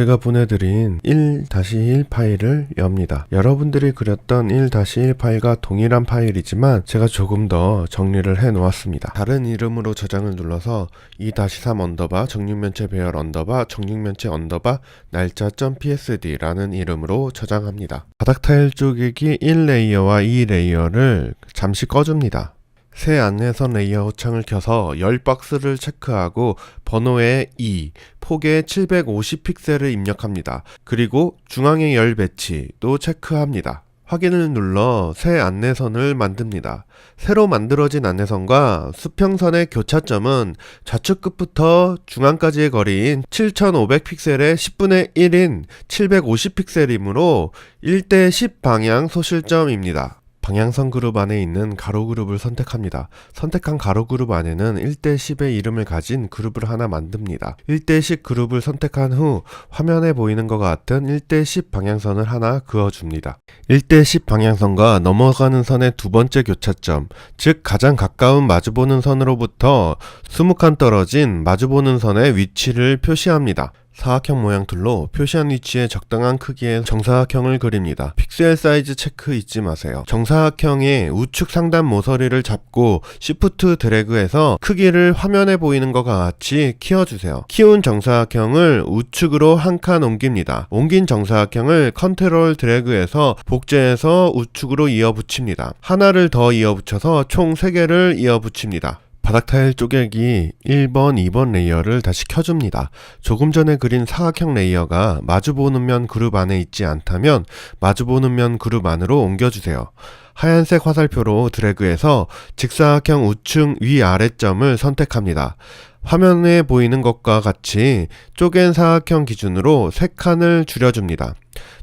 제가 보내드린 1-1 파일을 엽니다. 여러분들이 그렸던 1-1 파일과 동일한 파일이지만 제가 조금 더 정리를 해 놓았습니다. 다른 이름으로 저장을 눌러서 2-3 언더바 정육면체 배열 언더바 정육면체 언더바 날짜.psd라는 이름으로 저장합니다. 바닥 타일 쪼개기 1레이어와 2레이어를 잠시 꺼줍니다. 새 안내선 레이어 호창을 켜서 열 박스를 체크하고 번호에 2, 폭에 750 픽셀을 입력합니다. 그리고 중앙의 열 배치도 체크합니다. 확인을 눌러 새 안내선을 만듭니다. 새로 만들어진 안내선과 수평선의 교차점은 좌측 끝부터 중앙까지의 거리인 7500 픽셀의 10분의 1인 750 픽셀이므로 1대 10 방향 소실점입니다. 방향선 그룹 안에 있는 가로 그룹을 선택합니다. 선택한 가로 그룹 안에는 1대 10의 이름을 가진 그룹을 하나 만듭니다. 1대 10 그룹을 선택한 후 화면에 보이는 것 같은 1대 10 방향선을 하나 그어줍니다. 1대 10 방향선과 넘어가는 선의 두 번째 교차점, 즉 가장 가까운 마주보는 선으로부터 20칸 떨어진 마주보는 선의 위치를 표시합니다. 사각형 모양 툴로 표시한 위치에 적당한 크기의 정사각형을 그립니다. 픽셀 사이즈 체크 잊지 마세요. 정사각형의 우측 상단 모서리를 잡고 Shift 드래그해서 크기를 화면에 보이는 것과 같이 키워주세요. 키운 정사각형을 우측으로 한 칸 옮깁니다. 옮긴 정사각형을 컨트롤 드래그해서 복제해서 우측으로 이어 붙입니다. 하나를 더 이어 붙여서 총 3개를 이어 붙입니다. 바닥 타일 쪼개기 1번, 2번 레이어를 다시 켜줍니다. 조금 전에 그린 사각형 레이어가 마주보는 면 그룹 안에 있지 않다면 마주보는 면 그룹 안으로 옮겨주세요. 하얀색 화살표로 드래그해서 직사각형 우측 위아래점을 선택합니다. 화면에 보이는 것과 같이 쪼갠 사각형 기준으로 3칸을 줄여줍니다.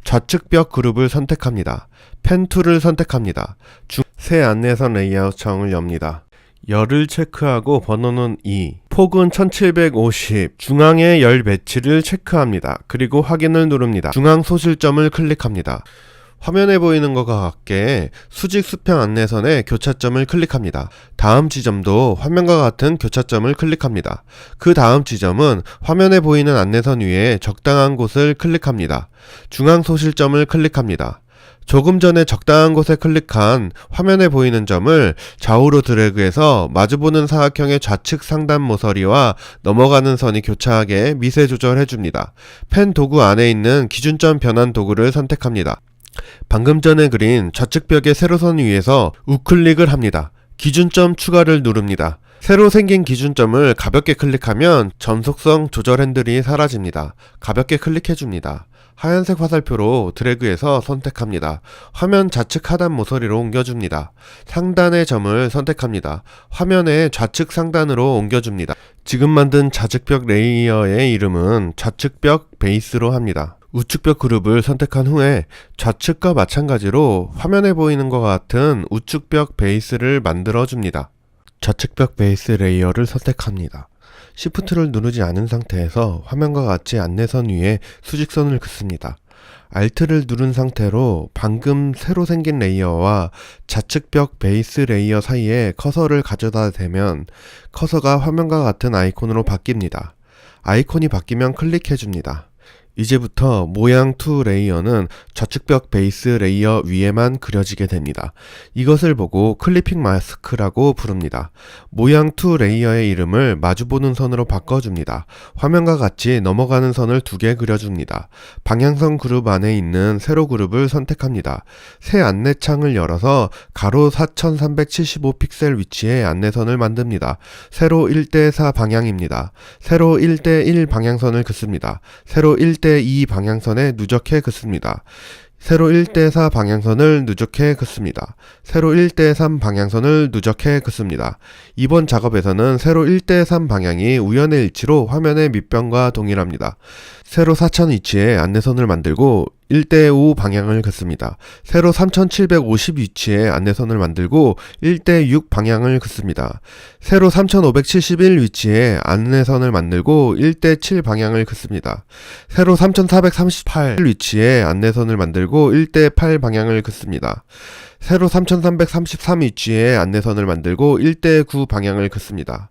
좌측 벽 그룹을 선택합니다. 펜 툴을 선택합니다. 중- 새 안내선 레이아웃 창을 엽니다. 열을 체크하고 번호는 2, 폭은 1750, 중앙의 열 배치를 체크합니다. 그리고 확인을 누릅니다. 중앙 소실점을 클릭합니다. 화면에 보이는 것과 같게 수직 수평 안내선의 교차점을 클릭합니다. 다음 지점도 화면과 같은 교차점을 클릭합니다. 그 다음 지점은 화면에 보이는 안내선 위에 적당한 곳을 클릭합니다. 중앙 소실점을 클릭합니다. 조금 전에 적당한 곳에 클릭한 화면에 보이는 점을 좌우로 드래그해서 마주보는 사각형의 좌측 상단 모서리와 넘어가는 선이 교차하게 미세 조절해 줍니다. 펜 도구 안에 있는 기준점 변환 도구를 선택합니다. 방금 전에 그린 좌측 벽의 세로선 위에서 우클릭을 합니다. 기준점 추가를 누릅니다. 새로 생긴 기준점을 가볍게 클릭하면 전속성 조절 핸들이 사라집니다. 가볍게 클릭해 줍니다. 하얀색 화살표로 드래그해서 선택합니다. 화면 좌측 하단 모서리로 옮겨줍니다. 상단의 점을 선택합니다. 화면의 좌측 상단으로 옮겨줍니다. 지금 만든 좌측벽 레이어의 이름은 좌측벽 베이스로 합니다. 우측벽 그룹을 선택한 후에 좌측과 마찬가지로 화면에 보이는 것 같은 우측벽 베이스를 만들어 줍니다. 좌측벽 베이스 레이어를 선택합니다. Shift를 누르지 않은 상태에서 화면과 같이 안내선 위에 수직선을 긋습니다. Alt를 누른 상태로 방금 새로 생긴 레이어와 좌측벽 베이스 레이어 사이에 커서를 가져다 대면 커서가 화면과 같은 아이콘으로 바뀝니다. 아이콘이 바뀌면 클릭해 줍니다. 이제부터 모양 2 레이어는 좌측벽 베이스 레이어 위에만 그려지게 됩니다. 이것을 보고 클리핑 마스크라고 부릅니다. 모양 2 레이어의 이름을 마주보는 선으로 바꿔줍니다. 화면과 같이 넘어가는 선을 두 개 그려줍니다. 방향선 그룹 안에 있는 세로 그룹을 선택합니다. 새 안내창을 열어서 가로 4375 픽셀 위치에 안내선을 만듭니다. 세로 1대4 방향입니다. 세로 1대1 방향선을 긋습니다. 세로 1대 2 방향선에 누적해 긋습니다. 세로 1대4 방향선을 누적해 긋습니다. 세로 1대3 방향선을 누적해 긋습니다. 이번 작업에서는 세로 1대3 방향이 우연의 일치로 화면의 밑변과 동일합니다. 세로 4000 위치에 안내선을 만들고 1대5 방향을 긋습니다. 세로 3750 위치에 안내선을 만들고 1대6 방향을 긋습니다. 세로 3571 위치에 안내선을 만들고 1대7 방향을 긋습니다. 세로 3438 위치에 안내선을 만들고 1대8 방향을 긋습니다. 세로 3333위치에 안내선을 만들고 1대9 방향을 긋습니다.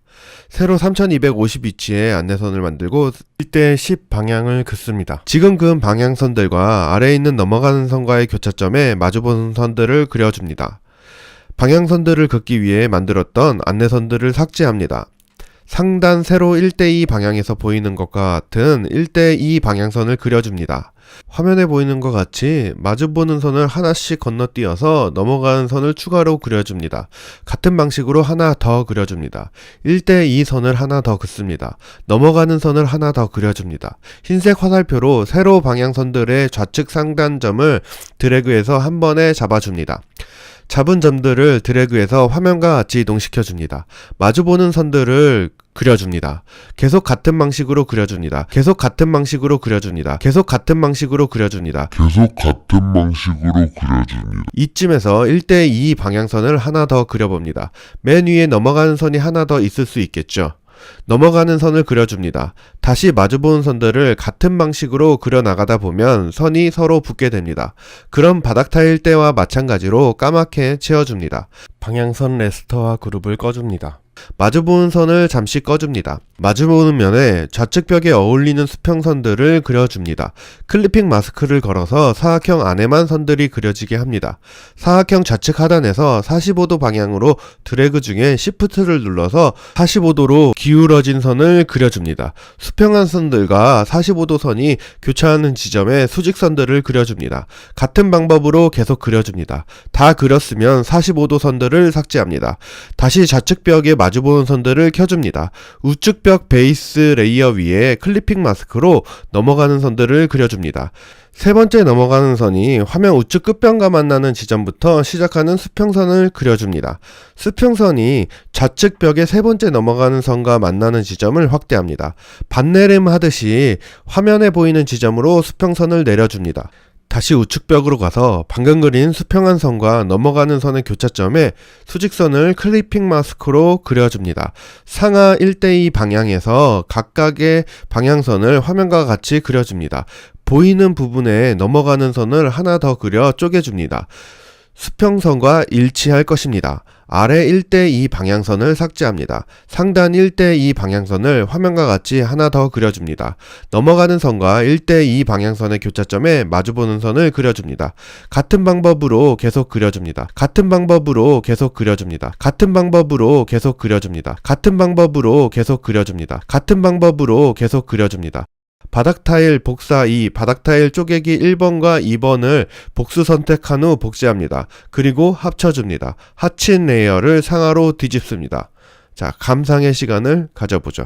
세로 3250위치에 안내선을 만들고 1대10 방향을 긋습니다. 지금 그은 방향선들과 아래에 있는 넘어가는 선과의 교차점에 마주보는 선들을 그려줍니다. 방향선들을 긋기 위해 만들었던 안내선들을 삭제합니다. 상단 세로 1대2 방향에서 보이는 것과 같은 1대2 방향선을 그려줍니다. 화면에 보이는 것 같이 마주보는 선을 하나씩 건너뛰어서 넘어가는 선을 추가로 그려줍니다. 같은 방식으로 하나 더 그려줍니다. 1대2 선을 하나 더 긋습니다. 넘어가는 선을 하나 더 그려줍니다. 흰색 화살표로 세로 방향선들의 좌측 상단점을 드래그해서 한 번에 잡아줍니다. 잡은 점들을 드래그해서 화면과 같이 이동시켜 줍니다. 마주보는 선들을 그려줍니다. 계속 같은 방식으로 그려줍니다. 계속 같은 방식으로 그려줍니다. 계속 같은 방식으로 그려줍니다. 계속 같은 방식으로 그려줍니다. 이쯤에서 1대2 방향선을 하나 더 그려봅니다. 맨 위에 넘어가는 선이 하나 더 있을 수 있겠죠. 넘어가는 선을 그려줍니다. 다시 마주보는 선들을 같은 방식으로 그려나가다 보면 선이 서로 붙게 됩니다. 그럼 바닥 타일 때와 마찬가지로 까맣게 채워줍니다. 방향선 레스터와 그룹을 꺼줍니다. 마주보는 선을 잠시 꺼줍니다. 마주보는 면에 좌측 벽에 어울리는 수평선들을 그려줍니다. 클리핑 마스크를 걸어서 사각형 안에만 선들이 그려지게 합니다. 사각형 좌측 하단에서 45도 방향으로 드래그 중에 Shift를 눌러서 45도로 기울어진 선을 그려줍니다. 수평한 선들과 45도 선이 교차하는 지점에 수직선들을 그려줍니다. 같은 방법으로 계속 그려줍니다. 다 그렸으면 45도 선들을 삭제합니다. 다시 좌측 벽에 마주보는 선들을 켜줍니다. 우측 벽 베이스 레이어 위에 클리핑 마스크로 넘어가는 선들을 그려줍니다. 세 번째 넘어가는 선이 화면 우측 끝변과 만나는 지점부터 시작하는 수평선을 그려줍니다. 수평선이 좌측 벽의 세 번째 넘어가는 선과 만나는 지점을 확대합니다. 반내림 하듯이 화면에 보이는 지점으로 수평선을 내려줍니다. 다시 우측벽으로 가서 방금 그린 수평한 선과 넘어가는 선의 교차점에 수직선을 클리핑 마스크로 그려줍니다. 상하 1대2 방향에서 각각의 방향선을 화면과 같이 그려줍니다. 보이는 부분에 넘어가는 선을 하나 더 그려 쪼개줍니다. 수평선과 일치할 것입니다. 아래 1대2 방향선을 삭제합니다. 상단 1대2 방향선을 화면과 같이 하나 더 그려줍니다. 넘어가는 선과 1대2 방향선의 교차점에 마주보는 선을 그려줍니다. 같은 방법으로 계속 그려줍니다. 같은 방법으로 계속 그려줍니다. 같은 방법으로 계속 그려줍니다. 같은 방법으로 계속 그려줍니다. 같은 방법으로 계속 그려줍니다. 바닥 타일 복사 2, 바닥 타일 쪼개기 1번과 2번을 복수 선택한 후 복제합니다. 그리고 합쳐줍니다. 합친 레이어를 상하로 뒤집습니다. 자, 감상의 시간을 가져보죠.